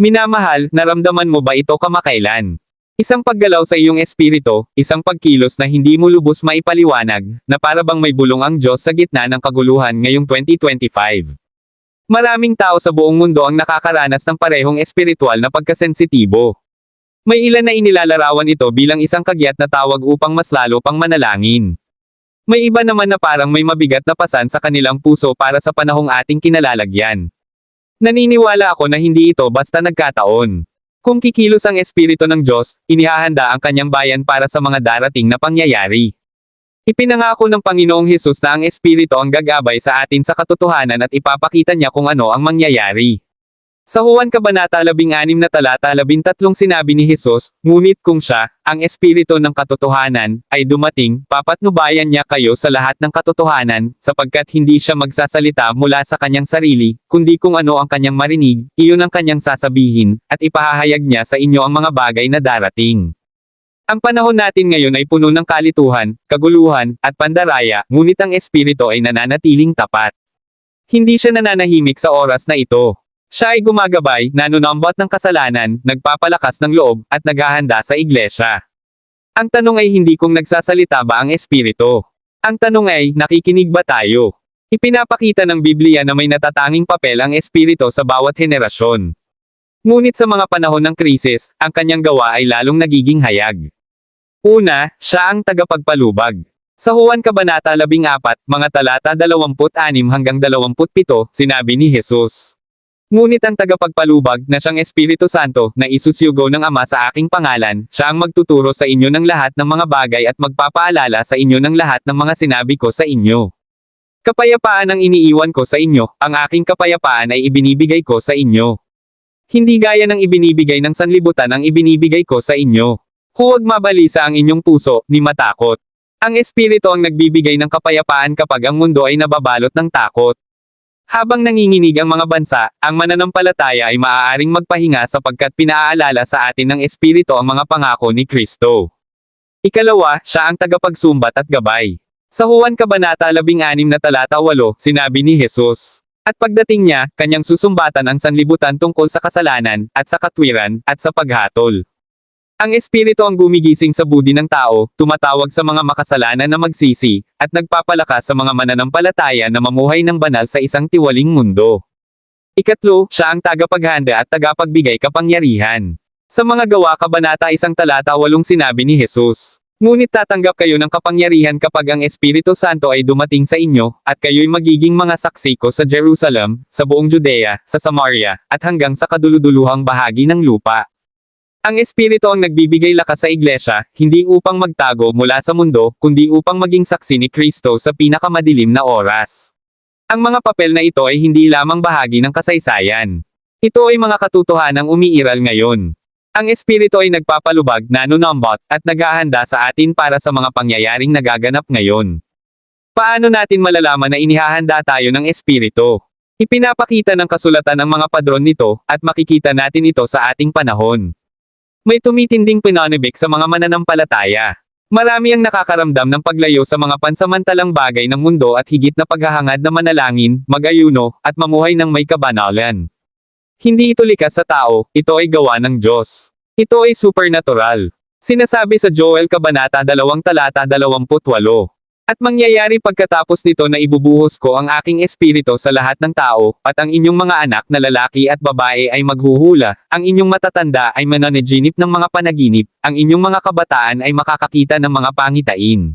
Minamahal, naramdaman mo ba ito kamakailan? Isang paggalaw sa iyong espiritu, isang pagkilos na hindi mo lubos maipaliwanag, na para bang may bulong ang Diyos sa gitna ng kaguluhan ngayong 2025. Maraming tao sa buong mundo ang nakakaranas ng parehong espiritual na pagkasensitibo. May ilan na inilalarawan ito bilang isang kagyat na tawag upang mas lalo pang manalangin. May iba naman na parang may mabigat na pasan sa kanilang puso para sa panahong ating kinalalagyan. Naniniwala ako na hindi ito basta nagkataon. Kung kikilos ang Espiritu ng Diyos, inihahanda ang kanyang bayan para sa mga darating na pangyayari. Ipinangako ng Panginoong Hesus na ang Espiritu ang gagabay sa atin sa katotohanan at ipapakita niya kung ano ang mangyayari. Sa Juan Kabanata 16 na talata 13 sinabi ni Hesus, ngunit kung siya, ang Espiritu ng katotohanan, ay dumating, papatnubayan niya kayo sa lahat ng katotohanan, sapagkat hindi siya magsasalita mula sa kanyang sarili, kundi kung ano ang kanyang marinig, iyon ang kanyang sasabihin, at ipahahayag niya sa inyo ang mga bagay na darating. Ang panahon natin ngayon ay puno ng kalituhan, kaguluhan, at pandaraya, ngunit ang Espiritu ay nananatiling tapat. Hindi siya nananahimik sa oras na ito. Siya ay gumagabay, nanunambot ng kasalanan, nagpapalakas ng loob, at naghahanda sa iglesia. Ang tanong ay hindi kung nagsasalita ba ang Espiritu. Ang tanong ay, nakikinig ba tayo? Ipinapakita ng Biblia na may natatanging papel ang Espiritu sa bawat henerasyon. Ngunit sa mga panahon ng krisis, ang kanyang gawa ay lalong nagiging hayag. Una, siya ang tagapagpalubag. Sa Juan Kabanata 14, mga talata 26 hanggang 27, sinabi ni Jesus. Ngunit ang tagapagpalubag na siyang Espiritu Santo na isusyugo ng Ama sa aking pangalan, siya ang magtuturo sa inyo ng lahat ng mga bagay at magpapaalala sa inyo ng lahat ng mga sinabi ko sa inyo. Kapayapaan ang iniiwan ko sa inyo, ang aking kapayapaan ay ibinibigay ko sa inyo. Hindi gaya ng ibinibigay ng sanlibutan ang ibinibigay ko sa inyo. Huwag mabalisa ang inyong puso, ni matakot. Ang Espiritu ang nagbibigay ng kapayapaan kapag ang mundo ay nababalot ng takot. Habang nanginginig ang mga bansa, ang mananampalataya ay maaaring magpahinga sapagkat pinaaalala sa atin ng Espiritu ang mga pangako ni Kristo. Ikalawa, siya ang tagapagsumbat at gabay. Sa Juan Kabanata 16 na talata 8, sinabi ni Jesus. At pagdating niya, kanyang susumbatan ang sanlibutan tungkol sa kasalanan, at sa katwiran, at sa paghatol. Ang Espiritu ang gumigising sa budi ng tao, tumatawag sa mga makasalanan na magsisi, at nagpapalakas sa mga mananampalataya na mamuhay ng banal sa isang tiwaling mundo. Ikatlo, siya ang tagapaghanda at tagapagbigay kapangyarihan. Sa mga gawa kabanata isang talata walong sinabi ni Jesus. Ngunit tatanggap kayo ng kapangyarihan kapag ang Espiritu Santo ay dumating sa inyo, at kayo'y magiging mga saksi ko sa Jerusalem, sa buong Judea, sa Samaria, at hanggang sa kaduluduluhang bahagi ng lupa. Ang Espiritu ang nagbibigay lakas sa iglesia, hindi upang magtago mula sa mundo, kundi upang maging saksi ni Kristo sa pinakamadilim na oras. Ang mga papel na ito ay hindi lamang bahagi ng kasaysayan. Ito ay mga katotohanang umiiral ngayon. Ang Espiritu ay nagpapalubag, nanunambot, at naghahanda sa atin para sa mga pangyayaring nagaganap ngayon. Paano natin malalaman na inihahanda tayo ng Espiritu? Ipinapakita ng kasulatan ang mga padron nito, at makikita natin ito sa ating panahon. May tumitinding pinanibik sa mga mananampalataya. Marami ang nakakaramdam ng paglayo sa mga pansamantalang bagay ng mundo at higit na paghahangad na manalangin, mag-ayuno, at mamuhay ng may kabanalan. Hindi ito likas sa tao, ito ay gawa ng Diyos. Ito ay supernatural. Sinasabi sa Joel Kabanata 2 talata 28. At mangyayari pagkatapos nito na ibubuhos ko ang aking espiritu sa lahat ng tao, at ang inyong mga anak na lalaki at babae ay maghuhula, ang inyong matatanda ay mananaginip ng mga panaginip, ang inyong mga kabataan ay makakakita ng mga pangitain.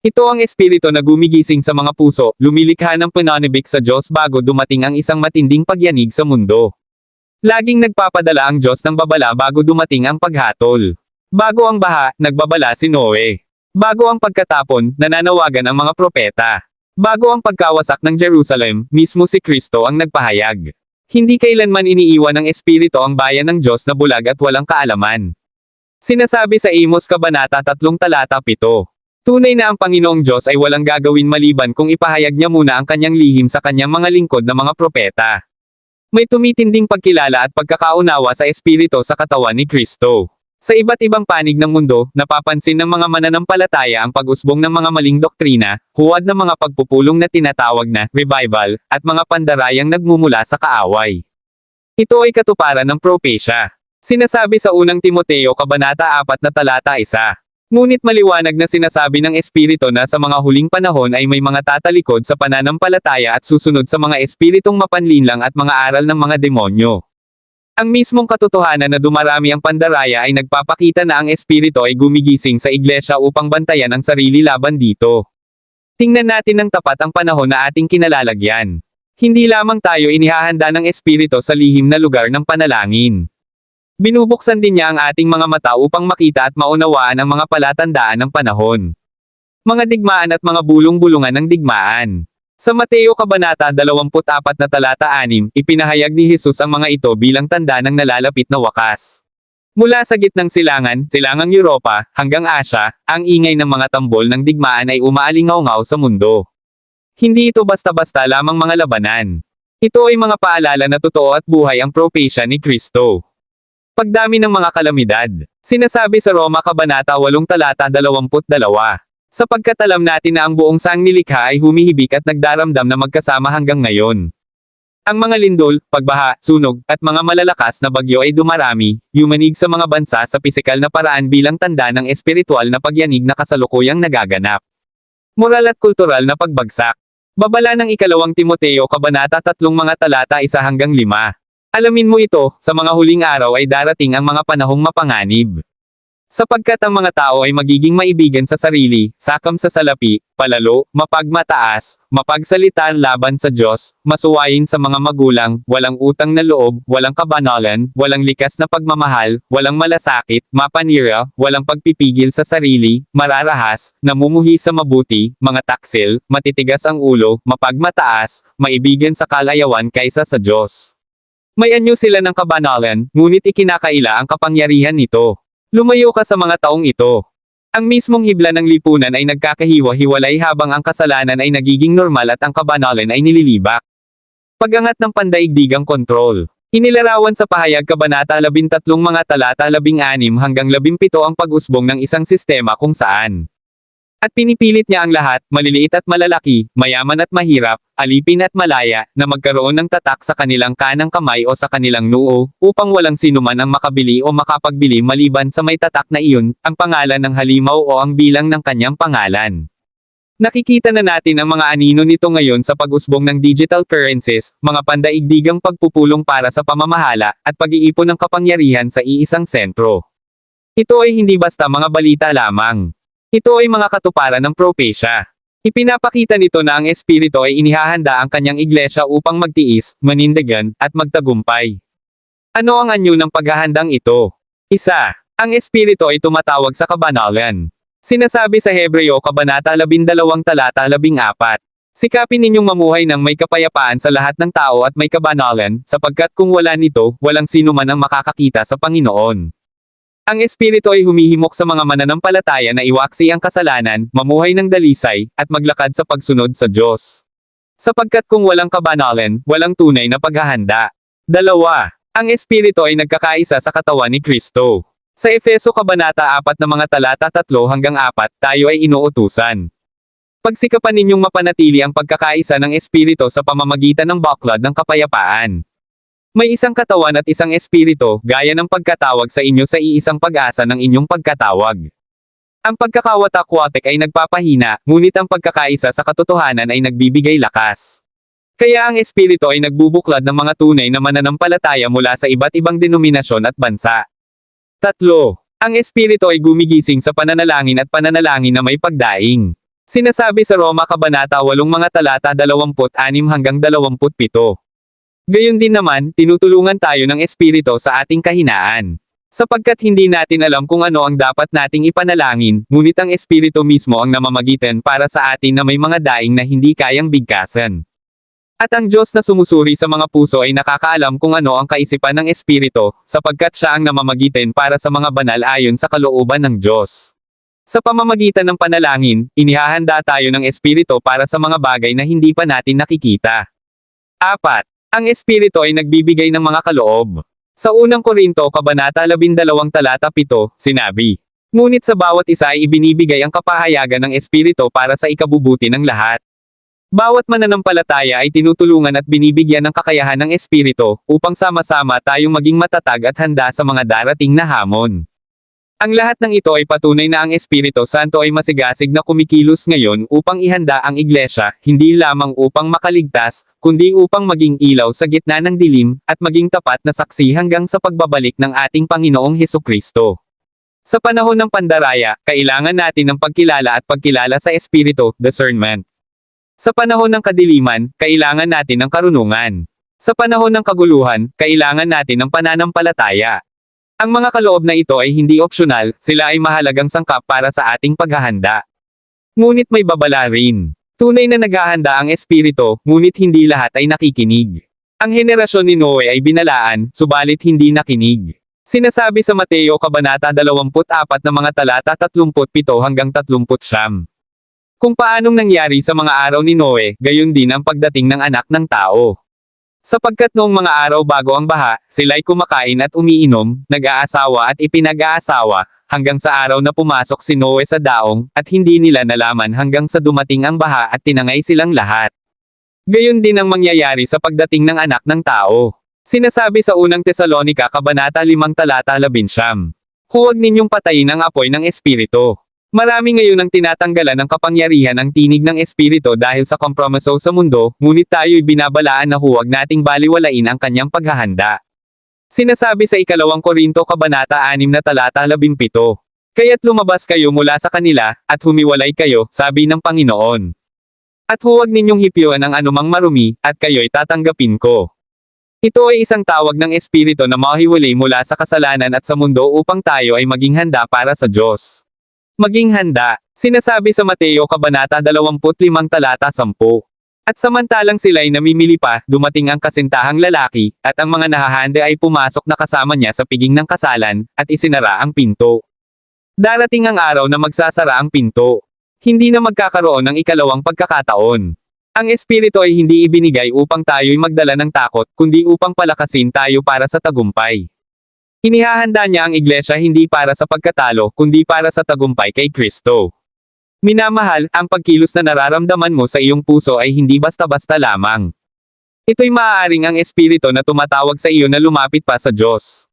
Ito ang espiritu na gumigising sa mga puso, lumilikha ng pananibik sa Diyos bago dumating ang isang matinding pagyanig sa mundo. Laging nagpapadala ang Diyos ng babala bago dumating ang paghatol. Bago ang baha, nagbabala si Noe. Bago ang pagkatapon, nananawagan ang mga propeta. Bago ang pagkawasak ng Jerusalem, mismo si Kristo ang nagpahayag. Hindi kailanman iniiwan ng Espiritu ang bayan ng Diyos na bulag at walang kaalaman. Sinasabi sa Amos Kabanata 3 talata 7. Tunay na ang Panginoong Diyos ay walang gagawin maliban kung ipahayag niya muna ang kanyang lihim sa kanyang mga lingkod na mga propeta. May tumitinding pagkilala at pagkakaunawa sa Espiritu sa katawan ni Kristo. Sa iba't ibang panig ng mundo, napapansin ng mga mananampalataya ang pag-usbong ng mga maling doktrina, huwad ng mga pagpupulong na tinatawag na revival, at mga pandarayang nagmumula sa kaaway. Ito ay katuparan ng propesya. Sinasabi sa unang Timoteo Kabanata 4 na talata 1. Ngunit maliwanag na sinasabi ng Espiritu na sa mga huling panahon ay may mga tatalikod sa pananampalataya at susunod sa mga espiritong mapanlinlang at mga aral ng mga demonyo. Ang mismong katotohanan na dumarami ang pandaraya ay nagpapakita na ang Espiritu ay gumigising sa iglesia upang bantayan ang sarili laban dito. Tingnan natin ng tapat ang panahon na ating kinalalagyan. Hindi lamang tayo inihahanda ng Espiritu sa lihim na lugar ng panalangin. Binubuksan din niya ang ating mga mata upang makita at maunawaan ang mga palatandaan ng panahon. Mga digmaan at mga bulong-bulungan ng digmaan. Sa Mateo Kabanata 24 na talata 6, ipinahayag ni Jesus ang mga ito bilang tanda ng nalalapit na wakas. Mula sa gitnang silangan, silangang Europa, hanggang Asya, ang ingay ng mga tambol ng digmaan ay umaalingaw-ngaw sa mundo. Hindi ito basta-basta lamang mga labanan. Ito ay mga paalala na totoo at buhay ang propesya ni Kristo. Pagdami ng mga kalamidad. Sinasabi sa Roma Kabanata 8 talata 22. Sapagkat alam natin na ang buong sangnilikha ay humihibik at nagdaramdam na magkasama hanggang ngayon. Ang mga lindol, pagbaha, sunog, at mga malalakas na bagyo ay dumarami, yumanig sa mga bansa sa pisikal na paraan bilang tanda ng espiritual na pagyanig na kasalukuyang nagaganap. Moral at kultural na pagbagsak. Babala ng ikalawang Timoteo Kabanata tatlong mga talata isa hanggang lima. Alamin mo ito, sa mga huling araw ay darating ang mga panahong mapanganib. Sapagkat ang mga tao ay magiging maibigan sa sarili, sakam sa salapi, palalo, mapagmataas, mapagsalita laban sa Diyos, masuwayin sa mga magulang, walang utang na loob, walang kabanalan, walang likas na pagmamahal, walang malasakit, mapanira, walang pagpipigil sa sarili, mararahas, namumuhi sa mabuti, mga taksil, matitigas ang ulo, mapagmataas, maibigan sa kalayawan kaysa sa Diyos. May anyo sila ng kabanalan, ngunit ikinakaila ang kapangyarihan nito. Lumayo ka sa mga taong ito. Ang mismong hibla ng lipunan ay nagkakahiwa-hiwalay habang ang kasalanan ay nagiging normal at ang kabanalan ay nililibak. Pagangat ng pandaigdigang kontrol. Inilarawan sa pahayag Kabanata 13 mga talata 16 hanggang 17 ang pag-usbong ng isang sistema kung saan at pinipilit niya ang lahat, maliliit at malalaki, mayaman at mahirap, alipin at malaya, na magkaroon ng tatak sa kanilang kanang kamay o sa kanilang noo, upang walang sinuman ang makabili o makapagbili maliban sa may tatak na iyon, ang pangalan ng halimaw o ang bilang ng kanyang pangalan. Nakikita na natin ang mga anino nito ngayon sa pag-usbong ng digital currencies, mga pandaigdigang pagpupulong para sa pamamahala, at pag-iipon ng kapangyarihan sa iisang sentro. Ito ay hindi basta mga balita lamang. Ito ay mga katuparan ng propesya. Ipinapakita nito na ang Espiritu ay inihahanda ang kanyang iglesia upang magtiis, manindigan, at magtagumpay. Ano ang anyo ng paghahandang ito? Isa. Ang Espiritu ay tumatawag sa kabanalan. Sinasabi sa Hebreo Kabanata 12 talata 14. Sikapin ninyong mamuhay ng may kapayapaan sa lahat ng tao at may kabanalan, sapagkat kung wala nito, walang sino man ang makakakita sa Panginoon. Ang Espiritu ay humihimok sa mga mananampalataya na iwaksi ang kasalanan, mamuhay ng dalisay, at maglakad sa pagsunod sa Diyos. Sapagkat kung walang kabanalan, walang tunay na paghahanda. Dalawa. Ang Espiritu ay nagkakaisa sa katawan ni Kristo. Sa Efeso Kabanata 4 na mga talata 3 hanggang 4, tayo ay inuutusan. Pagsikapan ninyong mapanatili ang pagkakaisa ng Espiritu sa pamamagitan ng baklad ng kapayapaan. May isang katawan at isang espiritu, gaya ng pagkatawag sa inyo sa iisang pag-asa ng inyong pagkatawag. Ang pagkakawatak-watek ay nagpapahina, ngunit ang pagkakaisa sa katotohanan ay nagbibigay lakas. Kaya ang espiritu ay nagbubuklad ng mga tunay na mananampalataya mula sa iba't ibang denominasyon at bansa. Tatlo. Ang espiritu ay gumigising sa pananalangin at pananalangin na may pagdaing. Sinasabi sa Roma Kabanata 8 mga talata 26 hanggang 27. Gayon din naman, tinutulungan tayo ng Espiritu sa ating kahinaan. Sapagkat hindi natin alam kung ano ang dapat nating ipanalangin, ngunit ang Espiritu mismo ang namamagitan para sa atin na may mga daing na hindi kayang bigkasan. At ang Diyos na sumusuri sa mga puso ay nakakaalam kung ano ang kaisipan ng Espiritu, sapagkat siya ang namamagitan para sa mga banal ayon sa kalooban ng Diyos. Sa pamamagitan ng panalangin, inihahanda tayo ng Espiritu para sa mga bagay na hindi pa natin nakikita. 4. Ang Espiritu ay nagbibigay ng mga kaloob. Sa unang Korinto Kabanata 12 talata 7, sinabi, Ngunit sa bawat isa ay ibinibigay ang kapahayagan ng Espiritu para sa ikabubuti ng lahat. Bawat mananampalataya ay tinutulungan at binibigyan ng kakayahan ng Espiritu, upang sama-sama tayong maging matatag at handa sa mga darating na hamon. Ang lahat ng ito ay patunay na ang Espiritu Santo ay masigasig na kumikilos ngayon upang ihanda ang iglesia, hindi lamang upang makaligtas, kundi upang maging ilaw sa gitna ng dilim, at maging tapat na saksi hanggang sa pagbabalik ng ating Panginoong Heso Kristo. Sa panahon ng pandaraya, kailangan natin ng pagkilala at pagkilala sa Espiritu, discernment. Sa panahon ng kadiliman, kailangan natin ng karunungan. Sa panahon ng kaguluhan, kailangan natin ng pananampalataya. Ang mga kaloob na ito ay hindi opsyonal, sila ay mahalagang sangkap para sa ating paghahanda. Ngunit may babala rin. Tunay na naghahanda ang espiritu, ngunit hindi lahat ay nakikinig. Ang henerasyon ni Noe ay binalaan, subalit hindi nakinig. Sinasabi sa Mateo Kabanata 24 na mga talata 37 hanggang 39. Kung paanong nangyari sa mga araw ni Noe, gayon din ang pagdating ng anak ng tao. Sapagkat noong mga araw bago ang baha, sila'y kumakain at umiinom, nag-aasawa at ipinag-aasawa, hanggang sa araw na pumasok si Noe sa daong, at hindi nila nalaman hanggang sa dumating ang baha at tinangay silang lahat. Gayon din ang mangyayari sa pagdating ng anak ng tao. Sinasabi sa unang Tesalonika Kabanata 5 talata 11. Huwag ninyong patayin ang apoy ng Espiritu. Marami ngayon ang tinatanggalan ng kapangyarihan ng tinig ng Espiritu dahil sa kompromiso sa mundo, ngunit tayo'y binabalaan na huwag nating baliwalain ang kanyang paghahanda. Sinasabi sa ikalawang Korinto Kabanata 6 na talata 17. Kaya't lumabas kayo mula sa kanila, at humiwalay kayo, sabi ng Panginoon. At huwag ninyong hipyuan ang anumang marumi, at kayo'y tatanggapin ko. Ito ay isang tawag ng Espiritu na mahiwalay mula sa kasalanan at sa mundo upang tayo ay maging handa para sa Diyos. Maging handa, sinasabi sa Mateo Kabanata 25 talata 10. At samantalang sila'y namimili pa, dumating ang kasintahang lalaki, at ang mga nahahanda ay pumasok na kasama niya sa piging ng kasalan, at isinara ang pinto. Darating ang araw na magsasara ang pinto. Hindi na magkakaroon ng ikalawang pagkakataon. Ang Espiritu ay hindi ibinigay upang tayo'y magdala ng takot, kundi upang palakasin tayo para sa tagumpay. Inihahanda niya ang iglesia hindi para sa pagkatalo, kundi para sa tagumpay kay Kristo. Minamahal, ang pagkilos na nararamdaman mo sa iyong puso ay hindi basta-basta lamang. Ito'y maaaring ang espiritu na tumatawag sa iyo na lumapit pa sa Diyos.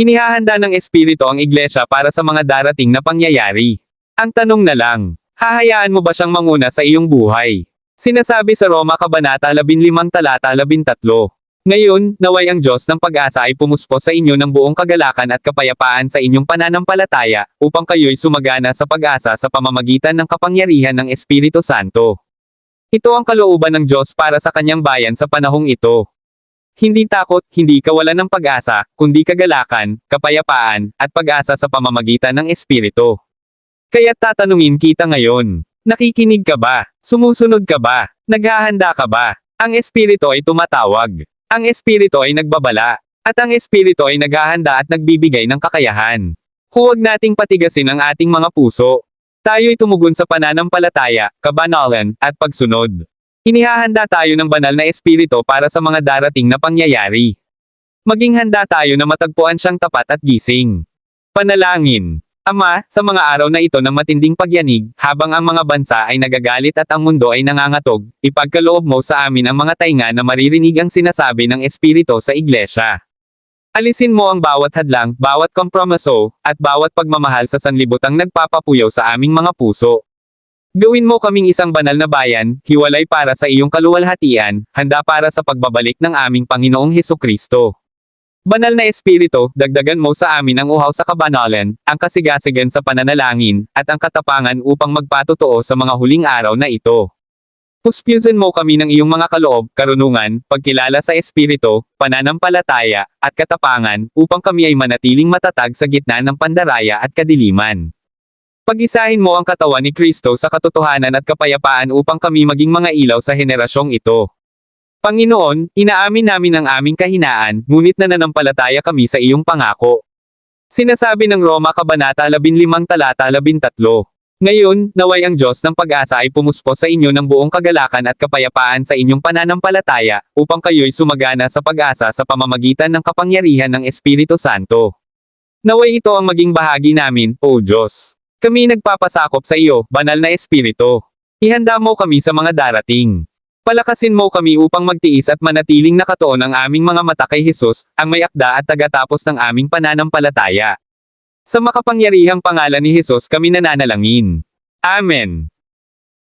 Inihahanda ng espiritu ang iglesia para sa mga darating na pangyayari. Ang tanong na lang, hahayaan mo ba siyang manguna sa iyong buhay? Sinasabi sa Roma Kabanata 15 talata 13. Ngayon, naway ang Diyos ng pag-asa ay pumuspos sa inyo ng buong kagalakan at kapayapaan sa inyong pananampalataya, upang kayo'y sumagana sa pag-asa sa pamamagitan ng kapangyarihan ng Espiritu Santo. Ito ang kalooban ng Diyos para sa kanyang bayan sa panahong ito. Hindi takot, hindi kawalan ng pag-asa, kundi kagalakan, kapayapaan, at pag-asa sa pamamagitan ng Espiritu. Kaya tatanungin kita ngayon, nakikinig ka ba? Sumusunod ka ba? Naghahanda ka ba? Ang Espiritu ay tumatawag. Ang Espiritu ay nagbabala. At ang Espiritu ay naghahanda at nagbibigay ng kakayahan. Huwag nating patigasin ang ating mga puso. Tayo'y tumugon sa pananampalataya, kabanalan, at pagsunod. Inihahanda tayo ng banal na Espiritu para sa mga darating na pangyayari. Maging handa tayo na matagpuan siyang tapat at gising. Panalangin. Ama, sa mga araw na ito ng matinding pagyanig, habang ang mga bansa ay nagagalit at ang mundo ay nangangatog, ipagkaloob mo sa amin ang mga tainga na maririnig ang sinasabi ng Espiritu sa Iglesia. Alisin mo ang bawat hadlang, bawat kompromiso, at bawat pagmamahal sa sanlibutang nagpapapuyaw sa aming mga puso. Gawin mo kaming isang banal na bayan, hiwalay para sa iyong kaluwalhatian, handa para sa pagbabalik ng aming Panginoong Heso Kristo. Banal na Espiritu, dagdagan mo sa amin ang uhaw sa kabanalan, ang kasigasigan sa pananalangin, at ang katapangan upang magpatotoo sa mga huling araw na ito. Puspyusin mo kami ng iyong mga kaloob, karunungan, pagkilala sa Espiritu, pananampalataya, at katapangan, upang kami ay manatiling matatag sa gitna ng pandaraya at kadiliman. Pag-isahin mo ang katawan ni Kristo sa katotohanan at kapayapaan upang kami maging mga ilaw sa henerasyong ito. Panginoon, inaamin namin ang aming kahinaan, ngunit nananampalataya kami sa iyong pangako. Sinasabi ng Roma Kabanata 15 talata 13. Ngayon, naway ang Diyos ng pag-asa ay pumuspos sa inyo ng buong kagalakan at kapayapaan sa inyong pananampalataya, upang kayo'y sumagana sa pag-asa sa pamamagitan ng kapangyarihan ng Espiritu Santo. Naway ito ang maging bahagi namin, O Diyos. Kami nagpapasakop sa iyo, banal na Espiritu. Ihanda mo kami sa mga darating. Palakasin mo kami upang magtiis at manatiling nakatuon ang aming mga mata kay Jesus, ang may akda at tagatapos ng aming pananampalataya. Sa makapangyarihang pangalan ni Jesus kami nananalangin. Amen.